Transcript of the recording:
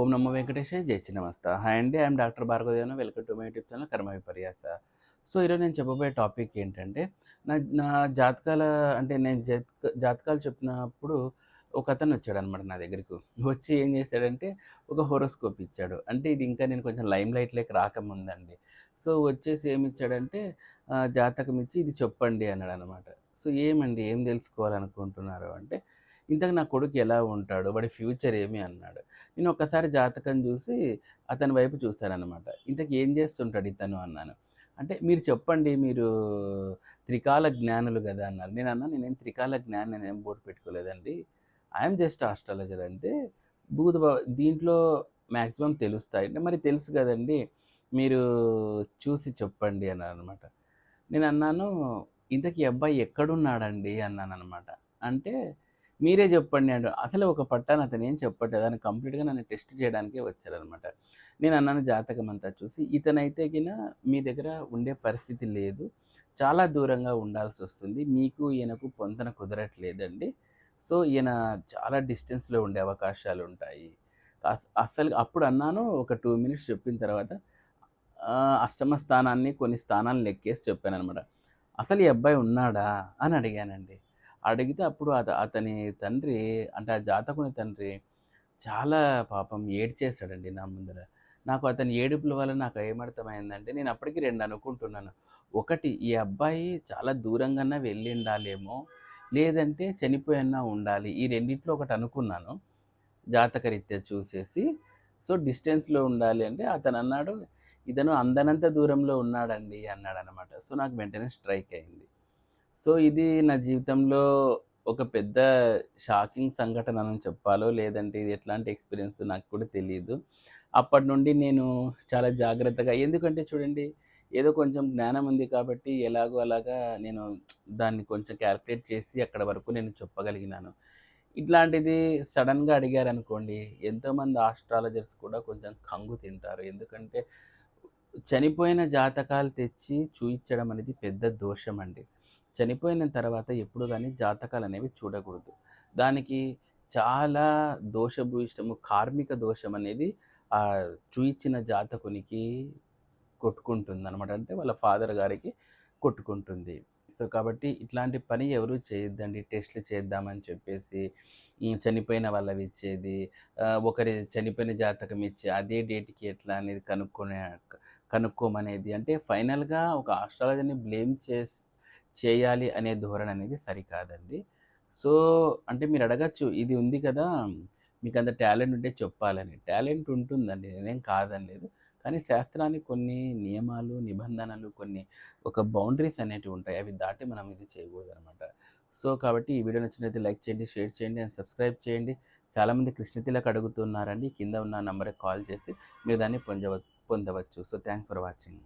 ఓం నమో వెంకటేశాయ జై చిన్నమస్త. హాయ్ అండి I'm doctor Bhargavadevana welcome to my YouTube channel Karma Viparyasa. So ఈరోజు నేను చెప్పబోయే టాపిక్ ఏంటంటే నా నా జాతకాల అంటే నేను జాతక జాతకాలు చెప్పినప్పుడు ఒక అతను వచ్చాడు అనమాట నా దగ్గరికి. వచ్చి ఏం చేశాడంటే ఒక హోరోస్కోప్ ఇచ్చాడు. అంటే ఇది ఇంకా నేను కొంచెం లైమ్ లైట్లోకి రాకముందండి. సో వచ్చేసి ఏమి ఇచ్చాడంటే జాతకం ఇచ్చి ఇది చెప్పండి అన్నాడు అనమాట సో ఏమండి ఏం తెలుసుకోవాలనుకుంటున్నారు? అంటే ఇంతకు నా కొడుకు ఎలా ఉంటాడు? వాడి ఫ్యూచర్ ఏమి అన్నాడు. నేను ఒక్కసారి జాతకం చూసి అతని వైపు చూశానమాట ఇంతకు ఏం చేస్తుంటాడు ఇతను అన్నాను. అంటే మీరు చెప్పండి మీరు త్రికాల జ్ఞానులు కదా అన్నారు. నేను అన్నా నేనేం త్రికాల జ్ఞానం ఏం బోర్డు పెట్టుకోలేదండి. ఐఎమ్ జస్ట్ ఆస్ట్రాలజర్ అంతే. భూత దీంట్లో మ్యాక్సిమం తెలుస్తాయి. అంటే మరి తెలుసు కదండి మీరు చూసి చెప్పండి అన్నారు అనమాట నేను అన్నాను ఇంతకీ అబ్బాయి ఎక్కడున్నాడండి? అన్నాను అనమాట అంటే మీరే చెప్పండి అంటారు అసలు ఒక పట్టాను అతను ఏం చెప్పట్లేదు. అని కంప్లీట్గా నన్ను టెస్ట్ చేయడానికే వచ్చారనమాట నేను అన్నాను జాతకం అంతా చూసి ఇతనైతే గిన మీ దగ్గర ఉండే పరిస్థితి లేదు. చాలా దూరంగా ఉండాల్సి వస్తుంది. మీకు ఈయనకు పొంతన కుదరట్లేదండి. సో ఈయన చాలా డిస్టెన్స్లో ఉండే అవకాశాలు ఉంటాయి. అస- అసలు అప్పుడు అన్నాను ఒక టూ మినిట్స్ చెప్పిన తర్వాత అష్టమ స్థానాన్ని కొన్ని స్థానాలు లెక్కేసి చెప్పాను అనమాట అసలు ఈ అబ్బాయి ఉన్నాడా? అని అడిగానండి. అడిగితే అప్పుడు అత అతని తండ్రి అంటే ఆ జాతకుని తండ్రి చాలా పాపం ఏడ్చేశాడండి నా ముందర. నాకు అతని ఏడుపుల వల్ల నాకు ఏమర్థమైందంటే నేను అప్పటికి రెండు అనుకుంటున్నాను. ఒకటి ఈ అబ్బాయి చాలా దూరంగానే వెళ్ళి ఉండాలేమో లేదంటే చనిపోయన్నా ఉండాలి. ఈ రెండిట్లో ఒకటి అనుకున్నాను. జాతకరీత్యా చూసేసి సో డిస్టెన్స్లో ఉండాలి అంటే అతను అన్నాడు ఇతను అందనంత దూరంలో ఉన్నాడండి అన్నాడు అనమాట సో నాకు వెంటనే స్ట్రైక్ అయింది. సో ఇది నా జీవితంలో ఒక పెద్ద షాకింగ్ సంఘటన అని చెప్పాలో లేదంటే ఇది ఎట్లాంటి ఎక్స్పీరియన్స్ నాకు కూడా తెలియదు అప్పటి నుండి నేను చాలా జాగ్రత్తగా ఎందుకంటే చూడండి ఏదో కొంచెం జ్ఞానం ఉంది కాబట్టి ఎలాగో అలాగా నేను దాన్ని కొంచెం క్యాల్కులేట్ చేసి అక్కడ వరకు నేను చెప్పగలిగినాను. ఇట్లాంటిది సడన్గా అడిగారు అనుకోండి ఎంతోమంది ఆస్ట్రాలజర్స్ కూడా కొంచెం కంగు తింటారు. ఎందుకంటే చనిపోయిన జాతకాలు తెచ్చి చూయించడం అనేది పెద్ద దోషం అండి. చనిపోయిన తర్వాత ఎప్పుడు కానీ జాతకాలు అనేవి చూడకూడదు. దానికి చాలా దోషభూయిష్టము కార్మిక దోషం అనేది ఆ చూయించిన జాతకునికి కొట్టుకుంటుంది అనమాట అంటే వాళ్ళ ఫాదర్ గారికి కొట్టుకుంటుంది. సో కాబట్టి ఇట్లాంటి పని ఎవరు చేయొద్దండి. టెస్ట్లు చేద్దామని చెప్పేసి చనిపోయిన వాళ్ళవి ఇచ్చేది ఒకరి చనిపోయిన జాతకం ఇచ్చి అదే డేట్కి ఎట్లా అనేది కనుక్కొనే కనుక్కోమనేది. అంటే ఫైనల్గా ఒక ఆస్ట్రాలజీని బ్లేమ్ చేసి చేయాలి అనే ధోరణి అనేది సరికాదండి. సో అంటే మీరు అడగచ్చు ఇది ఉంది కదా మీకు అంత టాలెంట్ ఉంటే చెప్పాలని. టాలెంట్ ఉంటుందండి నేనేం కాదని లేదు కానీ శాస్త్రానికి కొన్ని నియమాలు నిబంధనలు కొన్ని ఒక బౌండరీస్ అనేటివి ఉంటాయి అవి దాటి మనం ఇది చేయకూడదు అనమాట సో కాబట్టి ఈ వీడియో నచ్చినైతే లైక్ చేయండి షేర్ చేయండి అండ్ సబ్స్క్రైబ్ చేయండి. చాలామంది కృష్ణతిలక్ అడుగుతున్నారండి కింద ఉన్న నంబర్కి కాల్ చేసి మీరు దాన్ని పొందవ పొందవచ్చు. So thanks for watching.